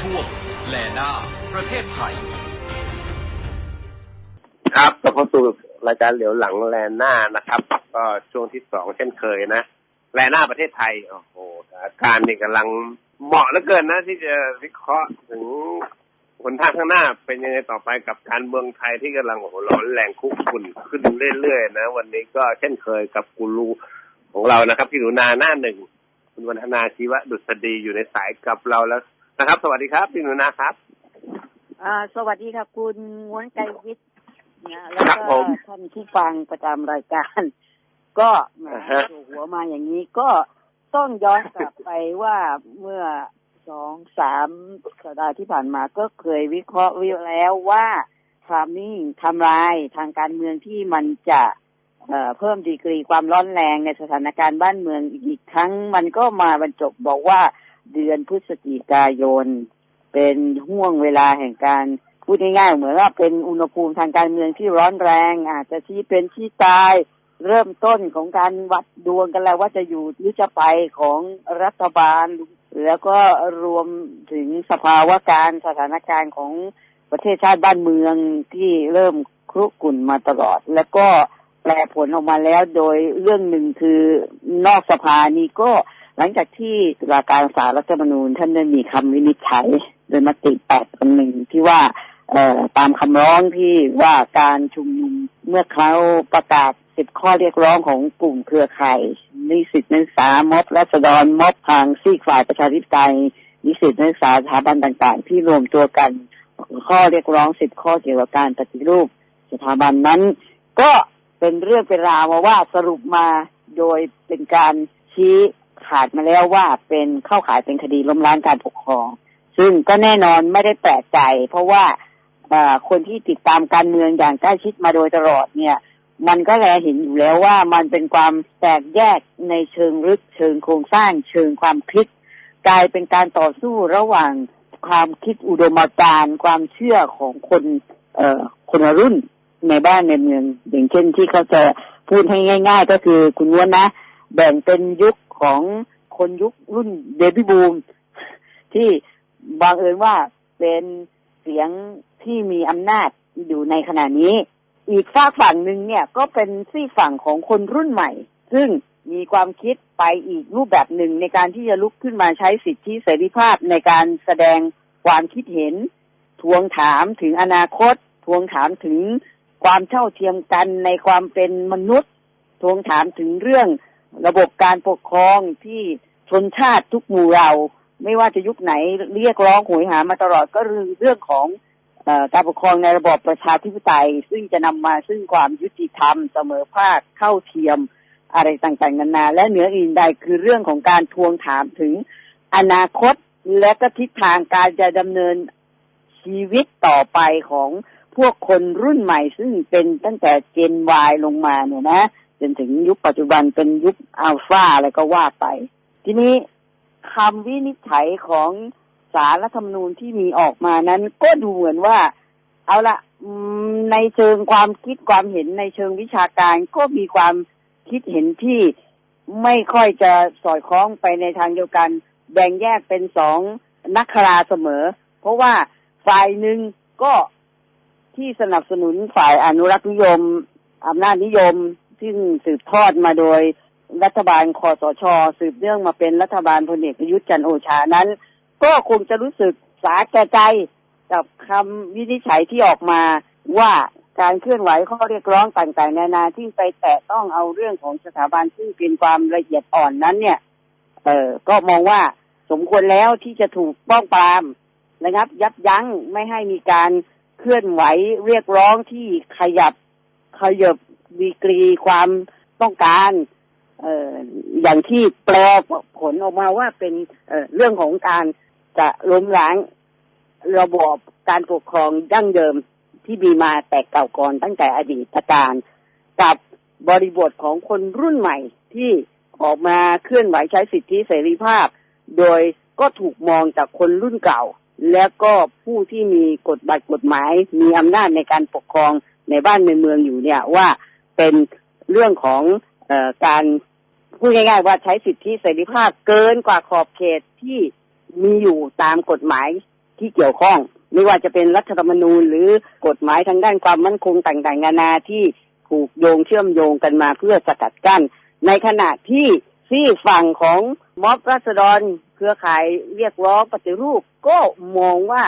ช่วงแลนาประเทศไทย ครับกลับเข้าสู่รายการเหลียวหลังแลนหน้านะครับ ก็ช่วงที่สองเช่นเคยนะแลนหน้าประเทศไทยโอ้โหสถาการนี่กำลังเหมาะเหลือเกินนะ ที่จะวิเคราะห์ถึงหนทางข้างหน้าเป็นยังไงต่อไปกับการเมืองไทยที่กำลังโอ้โหร้อนแรงคุกคุนขึ้นเรื่อยๆนะ วันนี้ก็เช่นเคยกับกูรูของเรานะครับ พี่หนูนาหน้าหนึ่งคุณวันธนาชีวะดุษฎีอยู่ในสายกับเราแล้ว นะครับ สวัสดีครับพี่หนูนาครับอ่าสวัสดีค่ะคุณง้วนไกรวิทย์นะแล้วครับผก็มท่านที่ฟังประจำรายการ ก็แหมอ่าฮะโผล่หัวมาอย่างนี้ก็ต้องย้อนกลับไปว่าเมื่อสองสามสัปดาห์ที่ผ่านมาก็เคยวิเคราะห์ไว้แล้วว่าทามมิ่งทำลายทางการเมืองที่มันจะเอ่อเพิ่มดีกรีความร้อนแรงในสถานการณ์บ้านเมืองอีกครั้ง มันก็มาบรรจบบอกว่า เดือนพฤศจิกายน เป็นห่วงเวลาแห่งการพูดง่ายๆเหมือนว่าเป็นอุณหภูมิทางการเมืองที่ร้อนแรง อาจจะชี้เป็นชี้ตายเริ่มต้นของการวัดดวงกันแล้วว่าจะอยู่หรือจะไปของรัฐบาล แล้วก็รวมถึงสภาวะการสถานการณ์ของประเทศชาติบ้านเมืองที่เริ่มครุกุ่นมาตลอด แล้วก็แปลผลออกมาแล้วโดยเรื่องหนึ่งคือนอกสภานี้ก็ หลังจากที่ตุลาการศาลรัฐธรรมนูญ ท่านได้มีคำวินิจฉัยโดยมติแปดต่อหนึ่งที่ว่าตามคำร้องที่ว่าการชุมนุมเมื่อเขาประกาศสิบข้อเรียกร้องของกลุ่มเครือข่ายนิสิตนักศึกษาม็อบรัษฎรม็อบทางซีกฝ่ายประชาธิปไตยนิสิตนักศึกษาสถาบันต่าง ๆ ที่รวมตัวกัน ข้อเรียกร้องสิบข้อเกี่ยวกับการปฏิรูป สถาบันนั้น ก็เป็นเรื่องเป็นราวมาว่าสรุปมาโดยเป็นการชี้ ขาดมาแล้วว่าเป็นเข้าขายเป็นคดีล้มล้างการปกครอง ซึ่งก็แน่นอนไม่ได้แปลกใจ เพราะว่าคนที่ติดตามการเมืองอย่างใกล้ชิดมาโดยตลอดเนี่ย มันก็แลเห็นอยู่แล้วว่ามันเป็นความแตกแยกในเชิงลึกเชิงโครงสร้าง เชิงความคิด กลายเป็นการต่อสู้ระหว่างความคิดอุดมการณ์ความเชื่อของคนเอ่อคนรุ่นในบ้านในเมือง อย่างเช่นที่เขาจะพูดให้ง่าย ๆ ก็คือคุณนวลนะ แบ่งเป็นยุค ของคนยุครุ่นเบบี้บูมที่บังเอิญว่าเป็นเสียงที่มีอำนาจอยู่ในขณะนี้ อีกฝากฝั่งหนึ่งเนี่ยก็เป็นซี่ฝั่งของคนรุ่นใหม่ ซึ่งมีความคิดไปอีกรูปแบบหนึ่งในการที่จะลุกขึ้นมาใช้สิทธิเสรีภาพในการแสดงความคิดเห็น ทวงถามถึงอนาคต ทวงถามถึงความเท่าเทียมกันในความเป็นมนุษย์ ทวงถามถึงเรื่อง ระบบการปกครองที่ชนชาติทุกหมู่เรา ไม่ว่าจะยุคไหนเรียกร้องโหยหามาตลอดก็คือเรื่องของอการปกครองในระบอบประชาธิปไตย ซึ่งจะนำมาซึ่งความยุติธรรมเสมอภาคเข้าเทียมอะไรต่างๆนานา และเหนืออื่นใดคือเรื่องของการทวงถามถึงอนาคตและก็ทิศทางการจะดำเนินชีวิตต่อไปของพวกคนรุ่นใหม่ ซึ่งเป็นตั้งแต่เจน Y ลงมาเนี่ยนะ จนถึงยุคปัจจุบันเป็นยุคอัลฟาอะไรก็ว่าไป ทีนี้คำวินิจฉัยของสารรัฐธรรมนูญที่มีออกมานั้น ก็ดูเหมือนว่า เอาละในเชิงความคิดความเห็นในเชิงวิชาการก็มีความคิดเห็นที่ไม่ค่อยจะสอดคล้องไปในทางเดียวกัน แบ่งแยกเป็นสองนักคราเสมอ เพราะว่าฝ่ายหนึ่งก็ที่สนับสนุนฝ่ายอนุรักษ์นิยมอำนาจนิยม ซึ่งสืบทอดมาโดยรัฐบาลคอสช สืบเนื่องมาเป็นรัฐบาลพลเอกประยุทธ์จันโอชานั้น ก็คงจะรู้สึกสาแก่ใจกับคำวินิจฉัยที่ออกมาว่าการเคลื่อนไหวข้อเรียกร้องต่างๆ นานาที่ไปแตะต้องเอาเรื่องของสถาบันซึ่งเป็นความละเอียดอ่อนนั้นเนี่ย เออก็มองว่าสมควรแล้วที่จะถูกป้องปรามนะครับ ยับยั้งไม่ให้มีการเคลื่อนไหวเรียกร้องที่ขยับขยับ ดีกรีความต้องการเอ่ออย่างที่แปลผลออกมาว่าเป็นเอ่อเรื่องของการจะล้มล้างระบอบการปกครองดั้งเดิมที่มีมาแต่เก่าก่อนตั้งแต่อดีตการกับบริบทของคนรุ่นใหม่ที่ออกมาเคลื่อนไหวใช้สิทธิเสรีภาพ โดยก็ถูกมองจากคนรุ่นเก่า และก็ผู้ที่มีกฎบัตรกฎหมาย มีอำนาจในการปกครองในบ้านในเมืองอยู่เนี่ยว่า เป็นเรื่องของอการพูดง่ายๆว่าใช้สิทธิเสรีภาพเกินกว่าขอบเขตที่มีอยู่ตามกฎหมายที่เกี่ยวข้อง ไม่ว่าจะเป็นรัฐธรรมนูญ หรือกฎหมายทางด้านความมั่นคงต่างๆนานาที่ผูกโยงเชื่อมโยงกันมาเพื่อสกัดกั้น ในขณะที่ที่ฝั่งของม็อบราษฎรเครือข่ายเรียกร้องปฏิรูป ก็มองว่า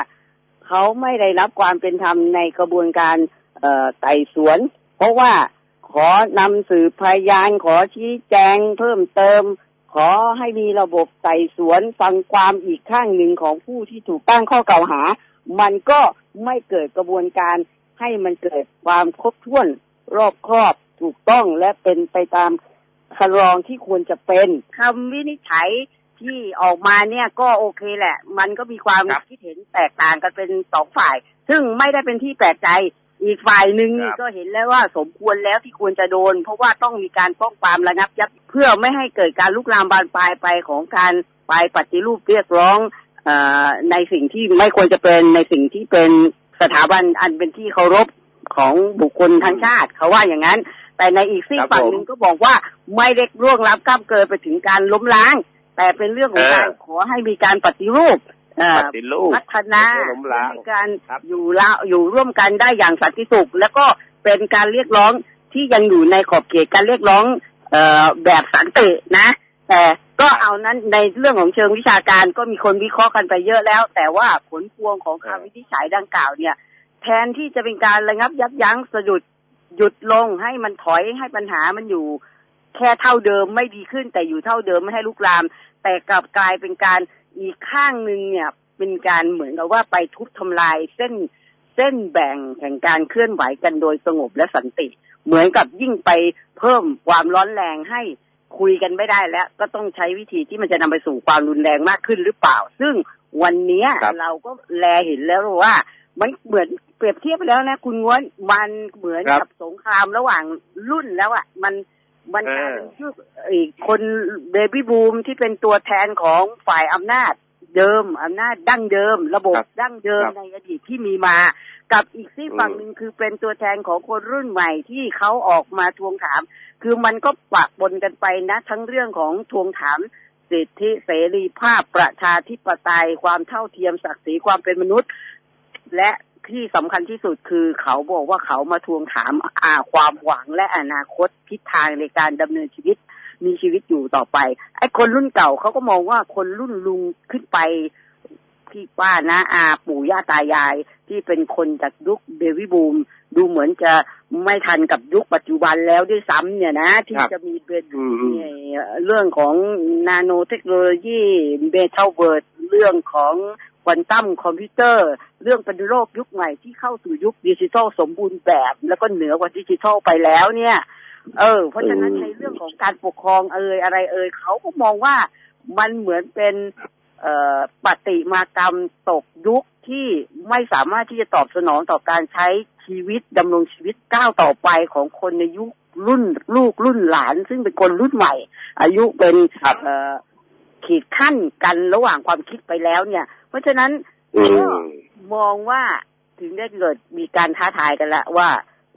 เขาไม่ได้รับความเป็นธรรมในกระบวนการไต่สวน เพราะว่า ขอนำสืบพยานขอชี้แจงเพิ่มเติม ขอให้มีระบบไต่สวนฟังความอีกข้างหนึ่งของผู้ที่ถูกตั้งข้อกล่าวหา มันก็ไม่เกิดกระบวนการให้มันเกิดความครบถ้วนรอบครอบถูกต้องและเป็นไปตามคันรองที่ควรจะเป็นคำวินิจฉัยที่ออกมาเนี่ยก็โอเคแหละ มันก็มีความครับคิดเห็นแตกต่างกันเป็นสองฝ่าย ซึ่งไม่ได้เป็นที่แปลกใจ อีกฝ่ายหนึ่งนี่ครับก็เห็นแล้วว่าสมควรแล้วที่ควรจะโดน เพราะว่าต้องมีการป้องปรามระงับยับเพื่อไม่ให้เกิดการลุกลามบานปลายไปของการไปปฏิรูปเรียกร้องเออในสิ่งที่ไม่ควรจะเป็นในสิ่งที่เป็นสถาบันอันเป็นที่เคารพของบุคคลทั้งชาติเขาว่าอย่างนั้น แต่ในอีกซีกครับฝั่งผมหนึ่งก็บอกว่าไม่ได้ร่วงล้ำก้ามเกินไปถึงการล้มล้าง แต่เป็นเรื่องของเออการขอให้มีการปฏิรูปเอ่อ ปฏิรูปพัฒนาไม่ล้มล้างในการครับอยู่ละอยู่ร่วมกันได้อย่างสันติสุข แล้วก็เป็นการเรียกร้องที่ยังอยู่ในขอบเขตการเรียกร้องเออแบบสันตินะ แต่ก็เอานั้นในเรื่องของเชิงวิชาการก็มีคนวิเคราะห์กันไปเยอะแล้ว แต่ว่าผลพวงของคำวินิจฉัยดังกล่าวเนี่ย แทนที่จะเป็นการระงับยับยั้งสะดุดหยุดลงให้มันถอยให้ปัญหามันอยู่ แค่เท่าเดิมไม่ดีขึ้นแต่อยู่เท่าเดิมไม่ให้ลุกลาม แต่กลับกลายเป็นการ อีกข้างหนึ่งเนี่ยเป็นการเหมือนกับว่าไปทุบทำลายเส้นเส้นแบ่งแห่งการเคลื่อนไหวกันโดยสงบและสันติ เหมือนกับยิ่งไปเพิ่มความร้อนแรงให้คุยกันไม่ได้แล้ว ก็ต้องใช้วิธีที่มันจะนำไปสู่ความรุนแรงมากขึ้นหรือเปล่า ซึ่งวันเนี้ยครับเราก็แลเห็นแล้วว่า มันเหมือนเปรียบเทียบไปแล้วนะ คุณง้วนมันเหมือนครับกับสงครามระหว่างรุ่นแล้วอะ่ะ มัน มันเออกลายเป็นชื่ออีกคนเบบี้บูมที่เป็นตัวแทนของฝ่ายอำนาจเดิมอำนาจดั้งเดิม ระบบครับดั้งเดิมครับในอดีตที่มีมา กับอีกซีกฝั่งอืมหนึ่งคือเป็นตัวแทนของคนรุ่นใหม่ที่เขาออกมาทวงถาม คือมันก็ปะปนกันไปนะ ทั้งเรื่องของทวงถามสิทธิเสรีภาพประชาธิปไตยความเท่าเทียมศักดิ์ศรีความเป็นมนุษย์ และ ที่สำคัญที่สุดคือเขาบอกว่าเขามาทวงถามอาความหวังและอนาคตทิศทางในการดำเนินชีวิตมีชีวิตอยู่ต่อไป ไอ้คนรุ่นเก่าเขาก็มองว่าคนรุ่นลุงขึ้นไปพี่ป้านะอาปู่ย่าตายาย ที่เป็นคนจากยุคเบบี้บูม ดูเหมือนจะไม่ทันกับยุคปัจจุบันแล้วด้วยซ้ำเนี่ยนะ ที่จะมีเป็นเนี่ยเรื่องของนาโนเทคโนโลยีเบเทลเวิร์ดเรื่องของ ควอนตัมคอมพิวเตอร์ เรื่องเป็นโลกยุคใหม่ที่เข้าสู่ยุคดิจิทัลสมบูรณ์แบบ แล้วก็เหนือกว่าดิจิทัลไปแล้วเนี่ย เออ เพราะฉะนั้นอืมในเรื่องของการปกครองเอ่ยอะไรเอ่ยเขาก็มองว่ามันเหมือนเป็นเอ่อปฏิมากรรมตกยุคที่ไม่สามารถที่จะตอบสนองต่อการใช้ชีวิตดำรงชีวิตก้าวต่อไปของคนในยุครุ่นลูกรุ่นหลาน ซึ่งเป็นคนรุ่นใหม่ อายุเป็นครับเอ่อขีดขั้นกันระหว่างความคิดไปแล้วเนี่ย เพราะฉะนั้นอืก็มมองว่าถึงได้เกิดมีการท้าทายกันแล้วว่า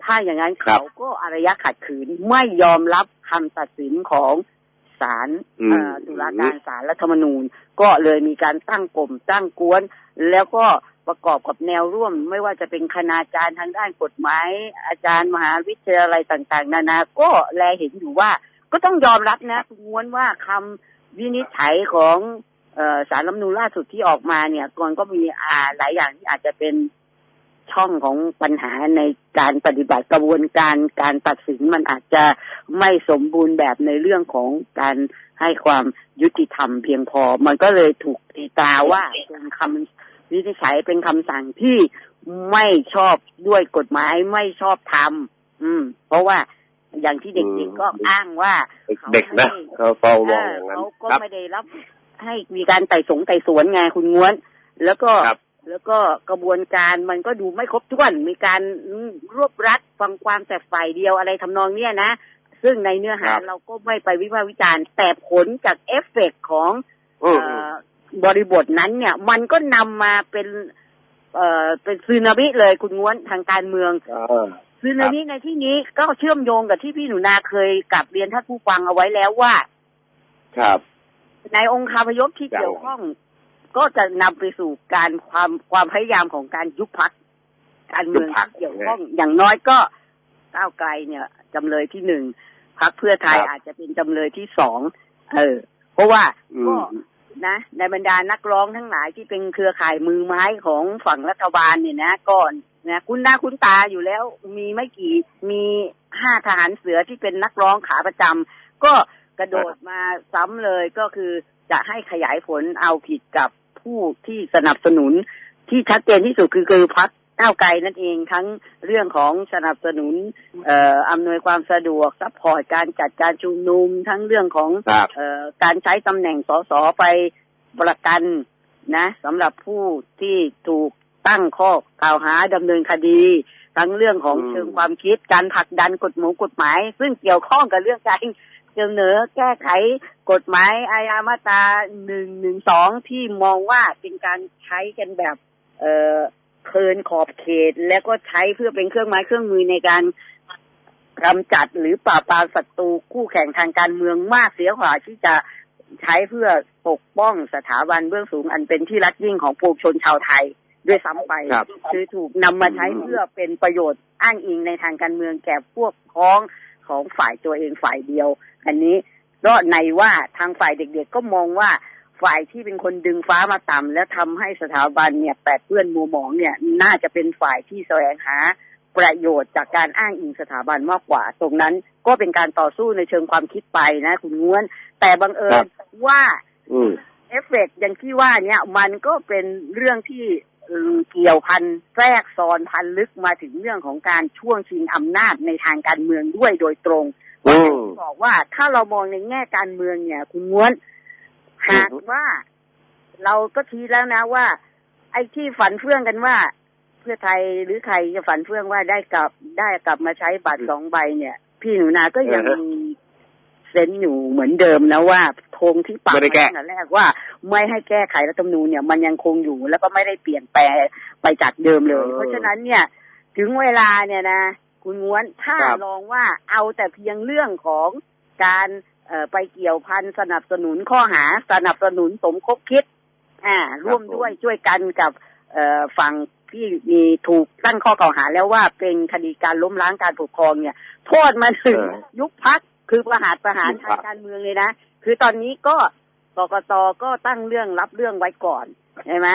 ถ้าอย่างนั้นครับเขาก็อารยะขัดขืนไม่ยอมรับคำตัดสินของศาลอืมเอ่อตุลาการศาลรัฐธรรมนูญ ก็เลยมีการตั้งกลุ่มตั้งกวน แล้วก็ประกอบกับแนวร่วม ไม่ว่าจะเป็นคณาจารย์ทางด้านกฎหมายอาจารย์มหาวิทยาลัยต่างๆ นานา ก็แลเห็นอยู่ว่า ก็ต้องยอมรับนะคุณง้วนว่าคำวินิจฉัยของเอ่อ สารรัฐธรรมนูญล่าสุดที่ออกมาเนี่ยก่อนก็มีอ่าหลายอย่างที่อาจจะเป็นช่องของปัญหาในการปฏิบัติกระบวนการการตัดสินมันอาจจะไม่สมบูรณ์แบบในเรื่องของการให้ความยุติธรรมเพียงพอ มันก็เลยถูกตีตราว่าเป็นคำวินิจฉัยเป็นคำสั่งที่ไม่ชอบด้วยกฎหมายไม่ชอบธรรมอืม เพราะว่าอย่างที่เด็กๆก็อ้างว่าเด็กๆนะเขาเฝ้ามองเออย่างนั้นเขาก็ครับไม่ได้รับ ให้มีการไต่สงไต่สวนไงคุณง้วน แล้วก็ครับแล้วก็กระบวนการมันก็ดูไม่ครบถ้วน มีการรวบรัดฟังความแต่ฝ่ายเดียวอะไรทำนองเนี้ยนะ ซึ่งในเนื้อหาครับเราก็ไม่ไปวิพากษ์วิจารณ์ แต่ผลจากเอฟเฟกต์ของอืมเอ่อบริบทนั้นเนี่ย มันก็นำมาเป็นเอ่อเป็นซึนามิเลยคุณง้วนทางการเมืองอ่าซึนามิในที่นี้ก็เชื่อมโยงกับที่พี่หนูนาเคยกลับเรียนท่านผู้ฟังเอาไว้แล้วว่า ครับ ในองค์คาพยพที่อย่างเกี่ยวข้อง ก็จะนำไปสู่การความความพยายามของการยุบพักการเมืองที่เกี่ยวข้อง อย่างน้อยก็ก้าวไกลเนี่ยจำเลยที่หนึ่งพักเพื่อไทยอาจจะเป็นจำเลยที่สองเออ เพราะว่าอืก็มนะ ในบรรดานักร้องทั้งหลายที่เป็นเครือข่ายมือไม้ของฝั่งรัฐบาลเนี่ยนะก่อนนะคุณหน้าคุณตาอยู่แล้วมีไม่กี่มีห้าทหารเสือที่เป็นนักร้องขาประจำก็ กระโดดมาซ้ำเลยก็คือจะให้ขยายผลเอาผิดกับผู้ที่สนับสนุนที่ชัดเจนที่สุดคือคือพักก้าวไกลนั่นเองทั้งเรื่องของสนับสนุนเอ่ออำนวยความสะดวกซัพพอร์ตการจัดการชุมนุมทั้งเรื่องของครับเอ่อการใช้ตำแหน่งสสไปประกันนะสำหรับผู้ที่ถูกตั้งข้อกล่าวหาดำเนินคดี ทั้งเรื่องของอืมเชิงความคิดการผลักดันกฎหมายกฎหมาย ซึ่งเกี่ยวข้องกับเรื่องการ เสนอแก้ไขกฎหมายอาญามาตราหนึ่งหนึ่งสองที่มองว่าเป็นการใช้กันแบบ เอ่อเคินขอบเขต แล้วก็ใช้เพื่อเป็นเครื่องไม้เครื่องมือในการกำจัดหรือปราบปรามศัตรูคู่แข่งทางการเมืองมากเสียกว่าที่จะใช้เพื่อปกป้องสถาบันเบื้องสูงอันเป็นที่รักยิ่งของปวงชนชาวไทยด้วยซ้ำไปครับคือถูกนำมาใช้อืมเพื่อเป็นประโยชน์อ้างอิงในทางการเมืองแก่พวกพ้อง ของฝ่ายตัวเองฝ่ายเดียว อันนี้ก็ในว่าทางฝ่ายเด็กๆก็มองว่าฝ่ายที่เป็นคนดึงฟ้ามาต่ำและทำให้สถาบันเนี่ยแปดเปื้อนมัวหมองเนี่ยน่าจะเป็นฝ่ายที่แสวงหาประโยชน์จากการอ้างอิงสถาบันมากกว่า ตรงนั้นก็เป็นการต่อสู้ในเชิงความคิดไปนะ คุณง้วน แต่บังเอิญว่าเอฟเฟกต์อย่างที่ว่าเนี่ยมันก็เป็นเรื่องที่ เอ่อเกี่ยวพันแทรกซ้อนพันลึกมาถึงเรื่องของการช่วงชิงอำนาจในทางการเมืองด้วยโดยตรงอืมอย่างที่บอกว่าถ้าเรามองในแง่การเมืองเนี่ย คุณม้วนหากว่าเราก็ชี้แล้วนะว่า ไอ้ที่ฝันเฟื่องกันว่า เพื่อไทยหรือใครจะฝันเฟื่องว่าได้กลับได้กลับมาใช้บัตรสองใบเนี่ย พี่หนูนาก็ยังอ่าฮะมี เซนส์อยู่เหมือนเดิมนะว่าธงที่ปักไม่ได้แก้ตั้งแต่แรกว่าไม่ให้แก้ไขรัฐธรรมนูญเนี่ยมันยังคงอยู่แล้วก็ไม่ได้เปลี่ยนแปลงไปจากเดิมเลย เพราะฉะนั้นเนี่ยถึงเวลาเนี่ยนะ คุณง้วนถ้าครับลองว่าเอาแต่เพียงเรื่องของการเอ่อไปเกี่ยวพันสนับสนุนข้อหาสนับสนุนสมคบคิด อ่า ร่วมด้วยช่วยกันกับเอ่อฝั่งที่มีถูกตั้งข้อกล่าวหาแล้วว่าเป็นคดีการล้มล้างการปกครองเนี่ย โทษมาถึงเออยุบพัก คือประหารประหารยุบพรรทางคการเมืองเลยนะคือตอนนี้ก็กกตก็ตั้งเรื่องรับเรื่องไว้ก่อนใช่ไหม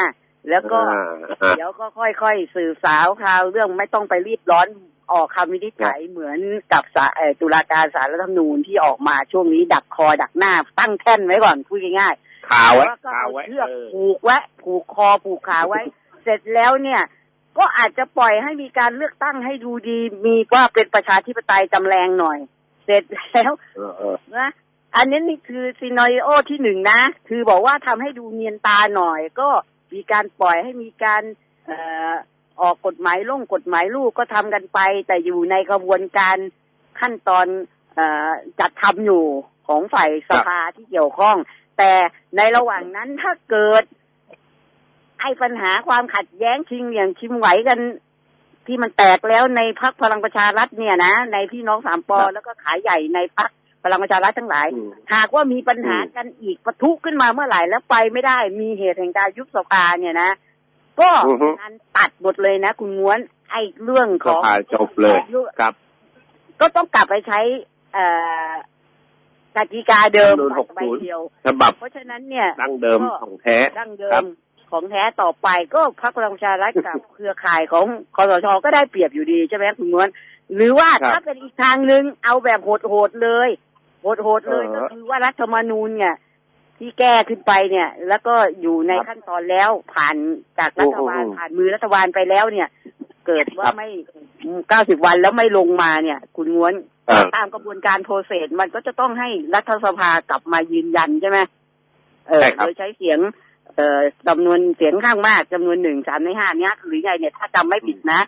แล้วก็อ่าอ่าเดี๋ยวก็ค่อยๆสื่อสาวคราวเรื่องไม่ต้องไปรีบร้อนออกคำวินิจฉัยเหมือนกับสาเอ่อตุลาการสารรัฐธรรมนูญที่ออกมาช่วงนี้ดักคอดักหน้าตั้งแท่นไว้ก่อนพูดง่ายๆข่าวไว้แล้วก็ข่าวเอาไว้เชือกเออผูกไว้ผูกคอผูกขาไว้ เสร็จแล้วเนี่ย ก็อาจจะปล่อยให้มีการเลือกตั้งให้ดูดีมีว่าเป็นประชาธิปไตยจำแรงหน่อย เสร็จแล้วเออเออนะอันนี้นี่คือซีนอยโอที่หนึ่งนะ คือบอกว่าทำให้ดูเนียนตาหน่อย ก็มีการปล่อยให้มีการเอ่อออกกฎหมายลงกฎหมายลูกก็ทำกันไป แต่อยู่ในกระบวนการขั้นตอนเออจัดทำอยู่ของฝ่ายสภาที่เกี่ยวข้อง แต่ในระหว่างนั้นถ้าเกิดไอ้ปัญหาความขัดแย้งชิงเหลี่ยมชิมไหวกัน ที่มันแตกแล้วในพักพลังประชารัฐเนี่ยนะ ในพี่น้องสามปอครับแล้วก็ขายใหญ่ในพักพลังประชารัฐทั้งหลายอืมหากว่ามีปัญหาอืมกันอีกปะทุขึ้นมาเมื่อไหร่แล้วไปไม่ได้มีเหตุแห่งการยุบสภาเนี่ยนะ ก็อือฮึการตัดหมดเลยนะ คุณม้วนไอ้เรื่องขสองภาจบเลยครับ ก็ต้องกลับไปใช้ เอ่อกติกาเดิมรัฐธรรมนูญบัตรใบ60เดียวฉบับเพราะฉะนั้นเนี่ยดั้งเดิมก็ของแท้ดั้งเดิครัมบ ของแท้ต่อไปก็พรรคพลังประชารัฐกับเครือข่ายของคอสชก็ได้เปรียบอยู่ดีใช่ไหมคุณม้วนหรือว่าครับถ้าเป็นอีกทางหนึ่งเอาแบบโหดๆเลยโหดๆเลยเออก็คือว่ารัฐธรรมนูญเนี่ยที่แก้ขึ้นไปเนี่ย แล้วก็อยู่ในครับขั้นตอนแล้วผ่านจากรัฐบาลโอ้โหผ่านมือรัฐบาลไปแล้วเนี่ย เกิดว่าครับไม่เก้าสิบวันแล้วไม่ลงมาเนี่ย คุณง้วนเออตามกระบวนการโปรเซสมันก็จะต้องให้รัฐสภากลับมายืนยันใช่ไหมเออใช่ครับโดยใช้เสียง เอ่อจำนวนเสียงข้างมากจำนวนหนึ่งสามในห้าเนี้ยหรือไงเนี่ยถ้าจำไม่ผิดนะ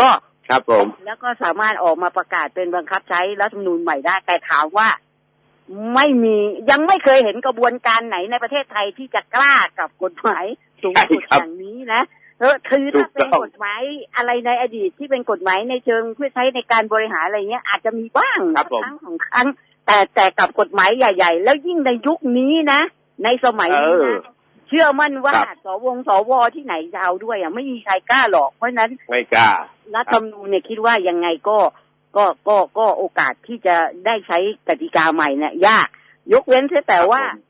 ก็ครับผม แล้วก็สามารถออกมาประกาศเป็นบังคับใช้รัฐธรรมนูญใหม่ได้ แต่ถามว่าไม่มียังไม่เคยเห็นกระบวนการไหนในประเทศไทยที่จะกล้ากับกฎหมายสูงสุดใช่ครับอย่างนี้นะเออคือถ้าเป็นถูกต้องกฎหมายอะไรในอดีตที่เป็นกฎหมายในเชิงเพื่อใช้ในการบริหารอะไรเงี้ยอาจจะมีบ้างครับผมครั้งของครั้ง แต่แต่กับกฎหมายใหญ่ ๆ แล้วยิ่งในยุคนี้นะ ในสมัยนี้เอนะอ เชื่อมั่นว่าครับ สวงสวที่ไหนจะเอาด้วยอะไม่มีใครกล้าหรอกเพราะฉะนั้นไม่กล้า รัฐธรรมนูญเนี่ยคิดว่ายังไงก็ ก็ก็ก็โอกาสที่จะได้ใช้กติกาใหม่เนี่ยยาก ยกเว้นเสียแต่ว่าครับผ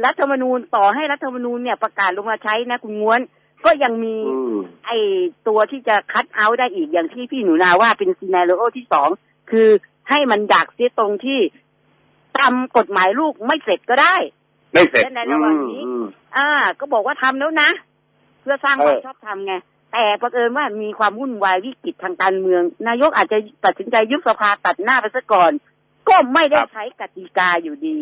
มรัฐธรรมนูญต่อให้รัฐธรรมนูญเนี่ยประกาศลงมาใช้นะคุณง้วน ก็ยังมี อืม ไอตัวที่จะคัดเอาท์ได้อีกอย่างที่พี่หนูนาว่าเป็นซีนารีโอที่สองคือให้มันดักเสียตรงที่ทำกฎหมายลูกไม่เสร็จก็ได้ ไม่เสร็จและในระหว่างนี้อืมอ่า ก็บอกว่าทำแล้วนะ เพื่อสร้างความเออชอบธรรมไงแต่ประเอิญว่ามีความวุ่นวายวิกฤตทางการเมือง นายกอาจจะตัดสินใจยุบสภาตัดหน้าไปซะก่อน ก็ไม่ได้ใช้กติกาอยู่ดี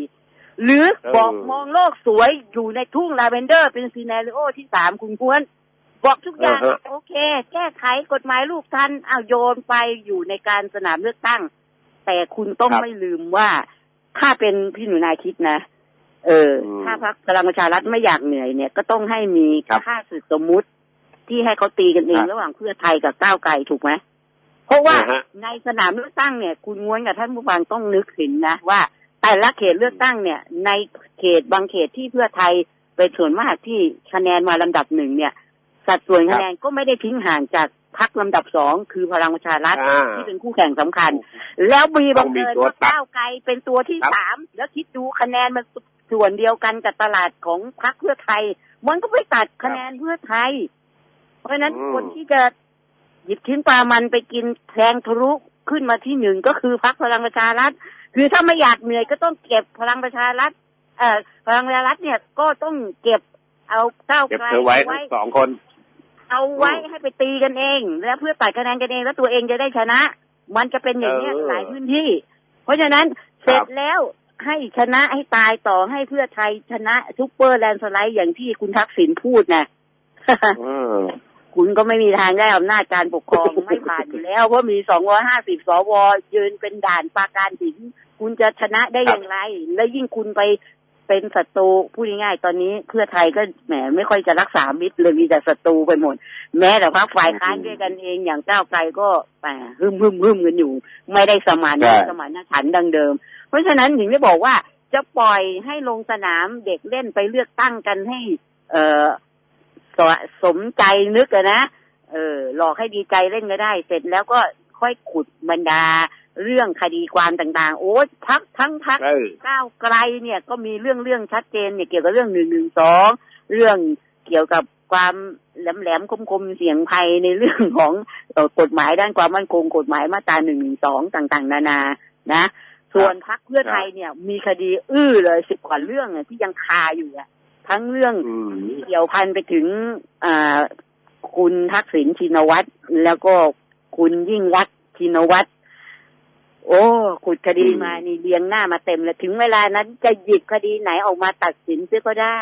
หรือบอกมองโลกสวยอยู่ในทุ่งลาเวนเดอร์ เป็นซีนารีโอที่สามคุณควร บอกทุกอย่างอ่าฮะโอเค แก้ไขกฎหมายลูกทันเอาโยนไปอยู่ในการสนามเลือกตั้ง แต่คุณต้องไม่ลืมว่า ถ้าเป็นพี่หนูนายคิดนะ เออ ถ้าพรรคพลังประชารัฐไม่อยากเหนื่อยเนี่ย ก็ต้องให้มีครับค่าสึกสมมุติที่ให้เขาตีกันเองครับระหว่างเพื่อไทยกับก้าวไกลถูกไหมเพราะว่าอ่าฮะในสนามเลือกตั้งเนี่ย คุณง้วนกับท่านผู้ฟังต้องนึกถึงนะว่าแต่ละเขตเลือกตั้งเนี่ย ในเขตบางเขตที่เพื่อไทยเป็นส่วนมากที่คะแนนมาลำดับหนึ่งเนี่ย สัดส่วนคะแนนก็ไม่ได้ทิ้งห่างจากพรรคลำดับสองคือพลังประชารัฐอ่าที่เป็นคู่แข่งสำคัญ แล้วมีบังเอิญต้องมีตัวว่าตัดก้าวไกลเป็นตัวที่ครับสามแล้วคิดดูคะแนนมัน ส่วนเดียวกันกับตลาดของพรรคเพื่อไทย มันก็ไม่ตัดคะแนนเพื่อไทย เพราะฉะนั้นอืมคนที่จะหยิบชิ้นปลามันไปกินแทงทะลุขึ้นมาที่หนึ่งก็คือพรรคพลังประชารัฐ คือถ้าไม่อยากเหนื่อยก็ต้องเก็บพลังประชารัฐ เอ่อพลังประชารัฐเนี่ยก็ต้องเก็บเอาก้าวเก็บไกลเธอไว้ไว้ทั้งสองคน เอาไว้ให้ไปตีกันเอง แล้วเพื่อตัดคะแนนกันเองแล้วตัวเองจะได้ชนะ มันจะเป็นอย่างนี้ยเออหลายพื้นที่ เพราะฉะนั้นเสร็จแล้ว ให้ชนะให้ตายต่อให้เพื่อไทยชนะซุปเปอร์แลนด์สไลด์อย่างที่คุณทักษิณพูดนะอืมคุณก็ไม่มีทางได้อำนาจการปกครองไม่ผ่านอยู่แล้ว เพราะมีสองร้อยห้าสิบสวยืนเป็นด่านปราการหินคุณจะชนะได้อย่างไร แล้วยิ่งคุณไปเป็นศัตรูพูดง่ายๆตอนนี้เพื่อไทยก็แหมไม่ค่อยจะรักษามิตรเลยมีแต่ศัตรูไปหมด แม้แต่พรรคฝ่ายค้านด้วยกันเองอย่างก้าวไกลก็แหมฮึมฮึมฮึมกันอยู่ ไม่ได้สมานใช่สมานฉันท์ดังเดิม เพราะฉะนั้นถึงได้บอกว่าจะปล่อยให้ลงสนามเด็กเล่นไปเลือกตั้งกันให้ เออสสมใจนึกอะนะเออหลอกให้ดีใจเล่นก็ได้ เสร็จแล้วก็ค่อยขุดบรรดาเรื่องคดีความต่าง ๆ โอ้ยพักทั้งพักเออก้าวไกลเนี่ยก็มีเรื่องเรื่องชัดเจนเนี่ยเกี่ยวกับเรื่องหนึ่งหนึ่งสองเรื่องเกี่ยวกับความแหลมแหลมคมคมๆเสียงภัยในเรื่องของเอ่อกฎหมายด้านความมั่นคงกฎหมายมาตราหนึ่งหนึ่งสองต่าง ๆ นานานะ ส่วนพักเพื่อไทยเนี่ย มีคดีอื้อเลยสิบกว่าเรื่องอะที่ยังคาอยู่อะทั้งเรื่องอืมเกี่ยวพันไปถึงอ่าคุณทักษิณชินวัตรแล้วก็คุณยิ่งรักษณ์ชินวัตรโอ้ขุดคดีอืมมานี่เรียงหน้ามาเต็มเลยถึงเวลานั้นจะหยิบคดีไหนออกมาตัดสินซื้อก็ได้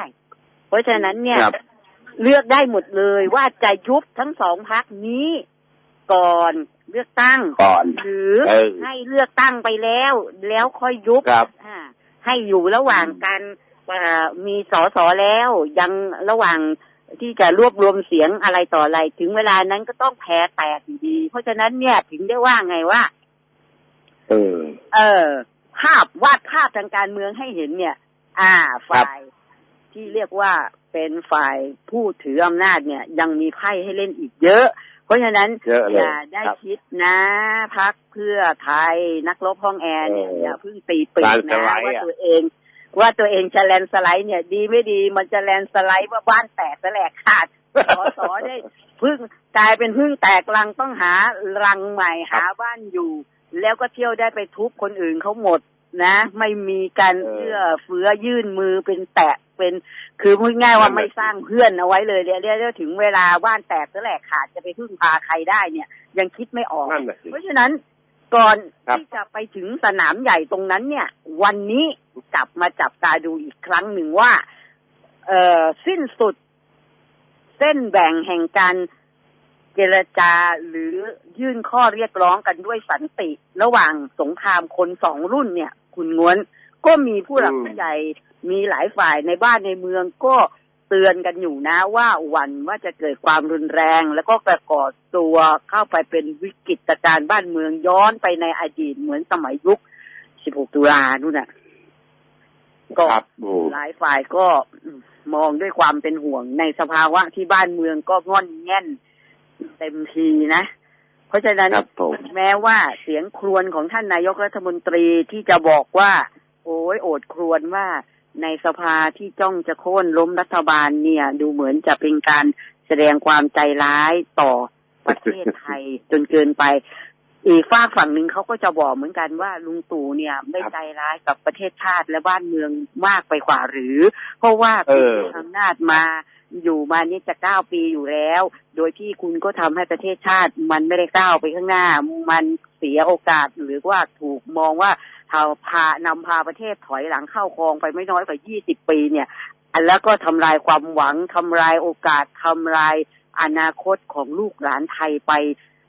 เพราะฉะนั้นเนี่ยครับเลือกได้หมดเลยว่าจะยุบทั้งสองพักนี้ก่อน เลือกตั้งก่อน หรือเออให้เลือกตั้งไปแล้ว แล้วค่อยยุบครับอ่าให้อยู่ระหว่างการอ่ามีสอสอแล้วยังระหว่างที่จะรวบรวมเสียงอะไรต่ออะไร ถึงเวลานั้นก็ต้องแพ้แตกอยู่ดี เพราะฉะนั้นเนี่ยถึงได้ว่าไงว่า เออ เออ ภาพวาดภาพทางการเมืองให้เห็นเนี่ย อ่า ฝ่ายที่เรียกว่าเป็นฝ่ายผู้ถืออำนาจเนี่ย ยังมีไพ่ให้เล่นอีกเยอะ เพราะฉะนั้นเยอะเลยอย่าได้ครับคิดนะพักเพื่อไทยนักรบห้องแอร์เนี่ยเออออย่าเพิ่งตีปีกการสนะไลด์ว่าอะตัวเอง ว่าตัวเองจะแลนด์สไลด์เนี่ย ดีไม่ดีมันจะแลนด์สไลด์ว่าบ้านแตกแสลกขาดสอสอได้พึ่งกลายเป็นพึ่งแตกรังต้องหารังใหม่หาบ้านอยู่ แล้วก็เที่ยวได้ไปทุบคนอื่นเขาหมดนะ ไม่มีการเออเอื้อเฟื้อยื่นมือเป็นแตะ เป็น คือพูดง่ายว่านั่นน่ะไม่สร้างเพื่อนเอาไว้เลยเดี๋ยวเดี๋ยวถึงเวลาบ้านแตกแสลกขาดจะไปพึ่งพาใครได้เนี่ย ยังคิดไม่ออกนั่นแหละสิเพราะฉะนั้นก่อนครับที่จะไปถึงสนามใหญ่ตรงนั้นเนี่ย วันนี้กลับมาจับตาดูอีกครั้งหนึ่งว่า เอ่อสิ้นสุด เส้นแบ่งแห่งการเจรจาหรือยื่นข้อเรียกร้องกันด้วยสันติ ระหว่างสงครามคนสองรุ่นเนี่ย คุณง้วน ก็มีผู้หลักอืมผู้ใหญ่มีหลายฝ่ายในบ้านในเมืองก็เตือนกันอยู่นะว่าหวันว่าจะเกิดความรุนแรง แล้วก็กระก่อตัวเข้าไปเป็นวิกฤตการณ์บ้านเมืองย้อนไปในอดีตเหมือนสมัยยุค 16 ตุลานู่นน่ะก็ครับโอ้หลายฝ่ายก็อืมมองด้วยความเป็นห่วงในสภาวะที่บ้านเมืองก็ง่อนแง่นเต็มทีนะ เพราะฉะนั้นครับผมแม้ว่าเสียงครวญของท่านนายกรัฐมนตรีที่จะบอกว่า โอ้ยโอดครวญว่าในสภาที่จ้องจะโค่นล้มรัฐบาลเนี่ย ดูเหมือนจะเป็นการแสดงความใจร้ายต่อประเทศไทยจนเกินไป อีกฝากฝั่งหนึ่งเขาก็จะบอกเหมือนกันว่าลุงตู่เนี่ย ไม่ครับใจร้ายกับประเทศชาติและบ้านเมืองมากไปกว่าหรือ เพราะว่าเอคุณอมีอำนาจมาอยู่มานี่จะเก้าปีอยู่แล้ว โดยที่คุณก็ทำให้ประเทศชาติ มันไม่ได้ก้าวไปข้างหน้า มันเสียโอกาสหรือว่าถูกมองว่าเอาพานำพาประเทศถอยหลังเข้าคลองไปไม่น้อยกว่า 20 ปีเนี่ยอันแล้วก็ทำลายความหวังทำลายโอกาสทำลายอนาคตของลูกหลานไทยไป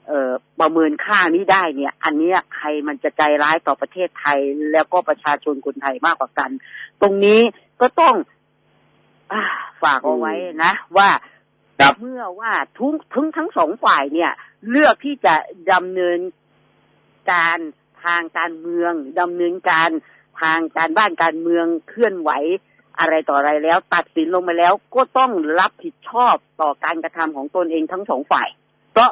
เอ่อประเมินค่านี้ได้เนี่ย อันเนี้ยใครมันจะใจร้ายต่อประเทศไทย แล้วก็ประชาชนคนไทยมากกว่ากัน ตรงนี้ก็ต้องอาฝากเอาไว้นะ ว่าครับเมื่อว่าทุกทั้งทั้งสองฝ่ายเนี่ย เลือกที่จะดำเนินการ ทางการเมืองดำเนินการทางการบ้านการเมืองเคลื่อนไหวอะไรต่ออะไรแล้ว ตัดสินลงมาแล้วก็ต้องรับผิดชอบต่อการกระทำของตนเองทั้งสองฝ่าย เพราะ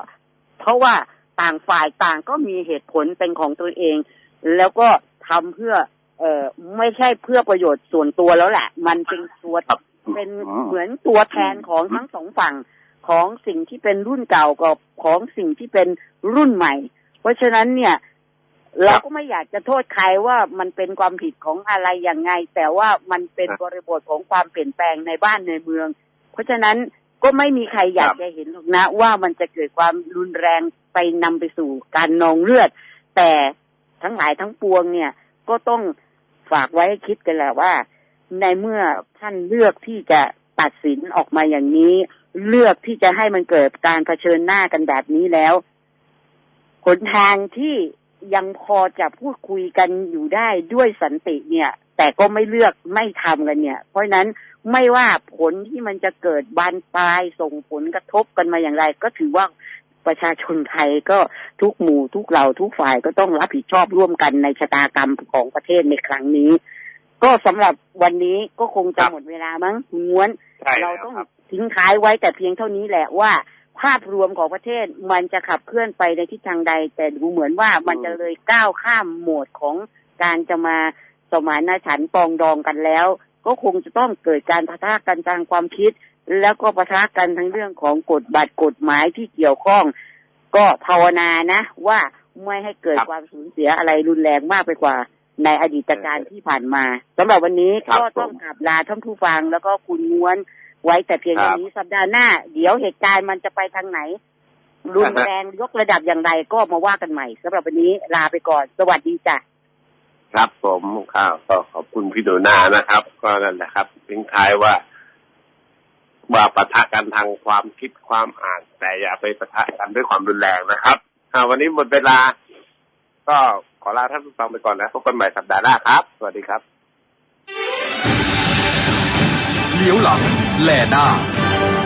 เพราะว่าต่างฝ่ายต่างก็มีเหตุผลเป็นของตัวเอง แล้วก็ทำเพื่อเอ่อไม่ใช่เพื่อประโยชน์ส่วนตัวแล้วแหละ มันเป็นตัวครับเป็นเหมือนตัวแทนของทั้งสองฝั่งของสิ่งที่เป็นรุ่นเก่ากับของสิ่งที่เป็นรุ่นใหม่ เพราะฉะนั้นเนี่ย เราก็ไม่อยากจะโทษใครว่ามันเป็นความผิดของอะไรอย่างไง แต่ว่ามันเป็นครับบริบทของความเปลี่ยนแปลงในบ้านในเมือง เพราะฉะนั้นก็ไม่มีใครอยากครับจะเห็นหรอกนะ ว่ามันจะเกิดความรุนแรงไปนำไปสู่การนองเลือด แต่ทั้งหลายทั้งปวงเนี่ย ก็ต้องฝากไว้ให้คิดกันแหละว่า ในเมื่อท่านเลือกที่จะตัดสินออกมาอย่างนี้ เลือกที่จะให้มันเกิดการเผชิญหน้ากันแบบนี้แล้วหนทางที่ ยังพอจะพูดคุยกันอยู่ได้ด้วยสันติเนี่ย แต่ก็ไม่เลือกไม่ทำกันเนี่ย เพราะฉะนั้นไม่ว่าผลที่มันจะเกิดบานปลายส่งผลกระทบกันมาอย่างไร ก็ถือว่าประชาชนไทยก็ทุกหมู่ทุกเหล่าทุกฝ่ายก็ต้องรับผิดชอบร่วมกันในชะตากรรมของประเทศในครั้งนี้ ก็สำหรับวันนี้ก็คงจะครับหมดเวลามั้งคุณม้วนใช่เราแล้วต้องครับทิ้งท้ายไว้แต่เพียงเท่านี้แหละว่า ภาพรวมของประเทศมันจะขับเคลื่อนไปในทิศทางใด แต่ดูเหมือนว่ามันจะเลยก้าวข้ามโหมดของการจะมาสมานฉันท์ปรองดองกันแล้ว ก็คงจะต้องเกิดการปะทะกันทางความคิด แล้วก็ปะทะกันทั้งเรื่องของกฎบัตรกฎหมายที่เกี่ยวข้อง ก็ภาวนานะ ว่าไม่ให้เกิดครับความสูญเสียอะไรรุนแรงมากไปกว่าในอดีตการที่ผ่านมาสำหรับวันนี้ครับก็ต้องผมกราบลาท่านผู้ฟังแล้วก็คุณม้วน ไว้แต่เพียงครัเท่าบนี้สัปดาห์หน้า เดี๋ยวเหตุการณ์มันจะไปทางไหน รุนแรงยกระดับอย่างไรก็มาว่ากันใหม่สำหรับวันนี้ลาไปก่อน สวัสดีจ้ะครับผมข้าวก็ขอบคุณพี่หนูนานะครับ ก็นั่นแหละครับทิ้งท้ายว่าว่าปะทะกันทางความคิดความอ่าน แต่อย่าไปปะทะกันด้วยความรุนแรงนะครับอ่าวันนี้หมดเวลา ก็ขอลาท่านผู้ฟังไปก่อนนะพบกันใหม่สัปดาห์หน้าครับ สวัสดีครับ 刘朗脸啊。